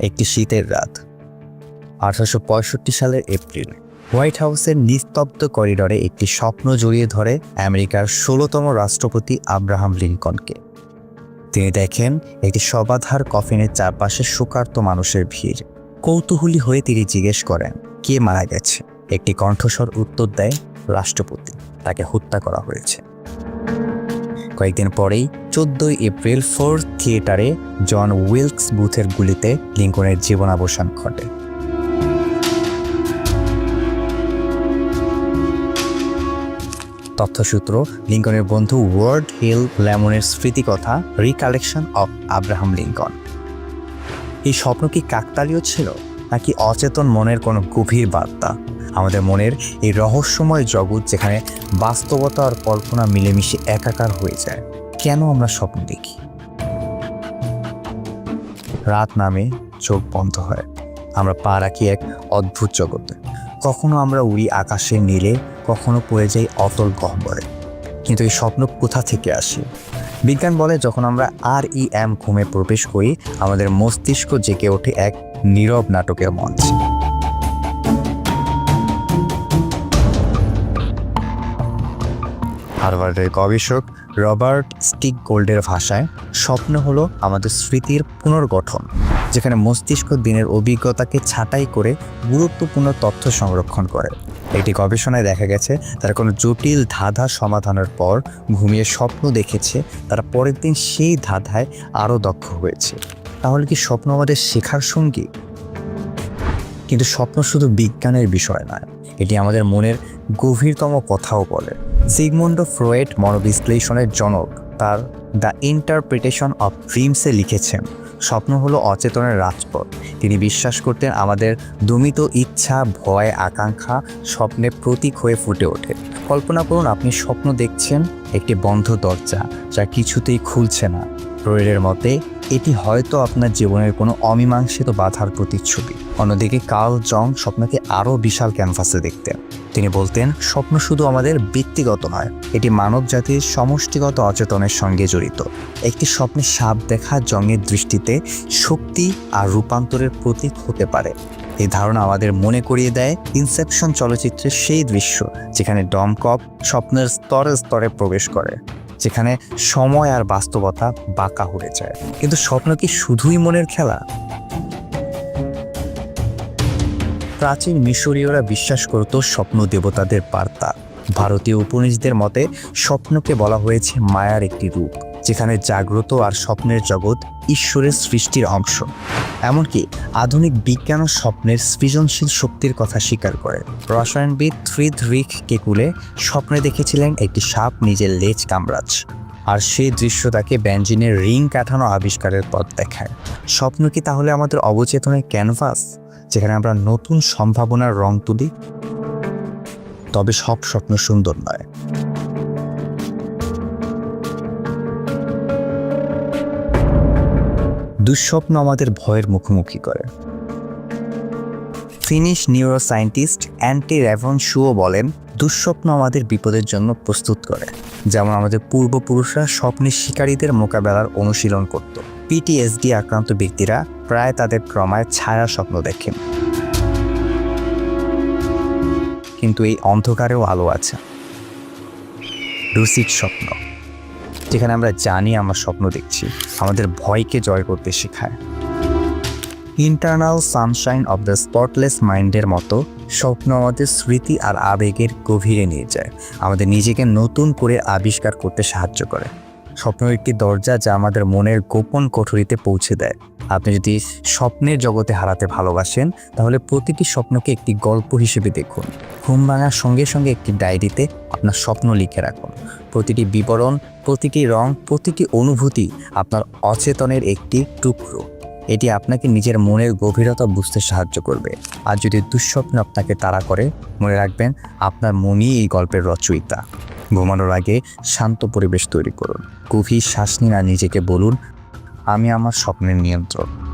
একটি শীতের রাত, আঠারোশো পঁয়ষট্টি সালের এপ্রিল। হোয়াইট হাউসের নিস্তব্ধ করিডরে একটি স্বপ্ন জড়িয়ে ধরে আমেরিকার ষোলোতম রাষ্ট্রপতি আব্রাহাম লিঙ্কনকে তিনি দেখেন, একটি সবাধার কফিনের চারপাশে শোকার্ত মানুষের ভিড়। কৌতূহলী হয়ে তিনি জিজ্ঞেস করেন, কে মারা গেছে? একটি কণ্ঠস্বর উত্তর দেয় রাষ্ট্রপতি। তাকে হত্যা করা হয়েছে। কয়েকদিন পরেই চোদ্দই এপ্রিল ফোর্থ থিয়েটারে জন উইলকস বুথের গুলিতে লিঙ্কনের জীবনাবসান ঘটে। তথ্যসূত্র, লিঙ্কনের বন্ধু ওয়ার্ড হিল ল্যামনের স্মৃতিকথা, রিকালেকশন অফ আব্রাহাম লিঙ্কন। এই স্বপ্ন কি কাকতালীয় ছিল? নাকি অচেতন মনের কোনো গভীর বার্তা? আমাদের মনের এই রহস্যময় জগৎ যেখানে বাস্তবতা আর কল্পনা মিলেমিশে একাকার হয়ে যায়, কেন আমরা স্বপ্ন দেখি? রাত নামে চোখ বন্ধ হয়। আমরা পা রাখি এক অদ্ভুত জগতে। কখনো আমরা উড়ি আকাশে নীলে, কখনো পড়ে যাই অতল গহ্বরে। কিন্তু এই স্বপ্ন কোথা থেকে আসে? বিজ্ঞান বলে যখন আমরা আর ই এম ঘুমে প্রবেশ করি, আমাদের মস্তিষ্ক জেগে ওঠে এক নীরব নাটকের মঞ্চ। হার্ভার্ডের গবেষক রবার্ট স্টিক গোল্ডের ভাষায়, স্বপ্ন হলো আমাদের স্মৃতির পুনর্গঠন, যেখানে মস্তিষ্ক দিনের অভিজ্ঞতাকে ছাঁটাই করে গুরুত্বপূর্ণ তথ্য সংরক্ষণ করে। একটি গবেষণায় দেখা গেছে, তারা কোনো জটিল ধাঁধা সমাধানের পর ঘুমিয়ে স্বপ্ন দেখেছে, তারা পরের দিন সেই ধাঁধায় আরও দক্ষ হয়েছে। তাহলে কি স্বপ্ন আমাদের শেখার সঙ্গী? কিন্তু স্বপ্ন শুধু বিজ্ঞানের বিষয় নয়, এটি আমাদের মনের গভীরতম কথাও বলে। সিগমুন্ড ফ্রয়েড মনোবিশ্লেষণের জনক তার দ্য ইন্টারপ্রিটেশন অফ ড্রিমসে লিখেছেন, স্বপ্ন হলো অচেতনের রাজপথ। তিনি বিশ্বাস করতেন আমাদের দমিত ইচ্ছা, ভয়, আকাঙ্ক্ষা স্বপ্নে প্রতীক হয়ে ফুটে ওঠে। কল্পনা করুন, আপনি স্বপ্ন দেখছেন একটি বন্ধ দরজা যা কিছুতেই খুলছে না। ফ্রয়েডের মতে, এটি হয়তো আপনার জীবনের কোনো অমীমাংসিত বাধার প্রতিচ্ছবি। অন্যদিকে কার্ল জং স্বপ্নকে আরও বিশাল ক্যানভাসে দেখতেন। তিনি বলতেন, স্বপ্ন শুধু আমাদের ব্যক্তিগত নয়, এটি মানব জাতির সমষ্টিগত অচেতনের সঙ্গে জড়িত। একটি স্বপ্নে সাপ দেখা জংয়ের দৃষ্টিতে শক্তি আর রূপান্তরের প্রতীক হতে পারে। এই ধারণা আমাদের মনে করিয়ে দেয় ইনসেপশন চলচ্চিত্রের সেই দৃশ্য, যেখানে ডমকপ স্বপ্নের স্তরে স্তরে প্রবেশ করে। যেখানে সময় আর বাস্তবতা বাঁকা হয়ে যায়। কিন্তু স্বপ্ন কি শুধুই মনের খেলা? প্রাচীন মিশরীয়রা বিশ্বাস করত স্বপ্ন দেবতাদের বার্তা। ভারতীয় উপনিষদের মতে স্বপ্নকে বলা হয়েছে মায়ার একটি রূপ। যেখানে জাগ্রত আর স্বপ্নের জগৎ ঈশ্বরের সৃষ্টির অংশ। এমনকি আধুনিক বিজ্ঞান ও স্বপ্নের সৃজনশীল শক্তির কথা স্বীকার করে। রসায়নবিদ থ্রিদ রিক কেকুলে স্বপ্নে দেখেছিলেন একটি সাপ নিজের লেজ কামড়াচ্ছে, আর সেই দৃশ্য তাকে ব্যঞ্জিনের রিং কাঠানো আবিষ্কারের পথ দেখায়। স্বপ্ন কি তাহলে আমাদের অবচেতনের ক্যানভাস, যেখানে আমরা নতুন সম্ভাবনার রং তুলি? তবে সব স্বপ্ন সুন্দর নয়। দুঃস্বপ্ন আমাদের ভয়ের মুখোমুখি করে। Finnish neuroscientist Antti Revonsuo বলেন, দুঃস্বপ্ন আমাদের বিপদের জন্য প্রস্তুত করে, যেমন আমাদের পূর্বপুরুষরা স্বপ্নের শিকারীদের মোকাবেলার অনুশীলন করত। পিটিএসডি আক্রান্ত ব্যক্তিরা প্রায় তাদের ক্রমায় ছায়া স্বপ্ন দেখেন। কিন্তু এই অন্ধকারেও আলো আছে। লুসিড স্বপ্ন। যেখানে আমরা জানি, আমরা স্বপ্ন দেখছি। আমাদের ভয়কে জয় করতে শেখায়। Internal sunshine of the spotless মাইন্ডের মতো স্বপ্ন আমাদের স্মৃতি আর আবেগের গভীরে নিয়ে যায়। আমাদের নিজেকে নতুন করে আবিষ্কার করতে সাহায্য করে। স্বপ্ন একটি দরজা যা আমাদের মনের গোপন কোঠরিতে পৌঁছে দেয়। আপনি যদি স্বপ্নের জগতে হারাতে ভালোবাসেন, তাহলে প্রতিটি স্বপ্নকে একটি গল্প হিসেবে দেখুন। ঘুম ভাঙার সঙ্গে সঙ্গে একটি ডায়েরিতে আপনার স্বপ্ন লিখে রাখুন। প্রতিটি বিবরণ, প্রতিটি রং, প্রতিটি অনুভূতি আপনার অচেতনের একটি টুকরো। এটি আপনাকে নিজের মনের গভীরতা বুঝতে সাহায্য করবে। আর যদি দুঃস্বপ্ন আপনাকে তাড়া করে, মনে রাখবেন আপনার মনই এই গল্পের রচয়িতা। ঘুমানোর আগে শান্ত পরিবেশ তৈরি করুন। গভীর শ্বাস আর নিজেকে বলুন, আমি আমার স্বপ্নের নিয়ন্ত্রণ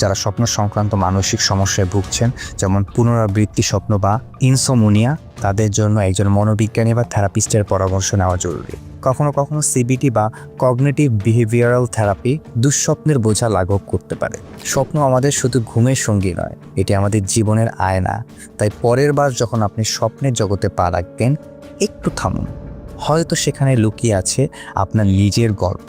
যারা স্বপ্ন সংক্রান্ত মানসিক সমস্যায় ভুগছেন, যেমন পুনরাবৃত্তি স্বপ্ন বা ইনসোমোনিয়া তাদের জন্য একজন মনোবিজ্ঞানী বা থেরাপিস্টের পরামর্শ নেওয়া জরুরি। কখনো কখনো সিবিটি বা কগনেটিভ বিহেভিয়ারাল থেরাপি দুঃস্বপ্নের বোঝা লাঘব করতে পারে। স্বপ্ন আমাদের শুধু ঘুমের সঙ্গী নয়, এটি আমাদের জীবনের আয়না। তাই পরের বার যখন আপনি স্বপ্নের জগতে পা রাখবেন, একটু থামুন। হয়তো সেখানে লুকিয়ে আছে আপনার নিজের গল্প।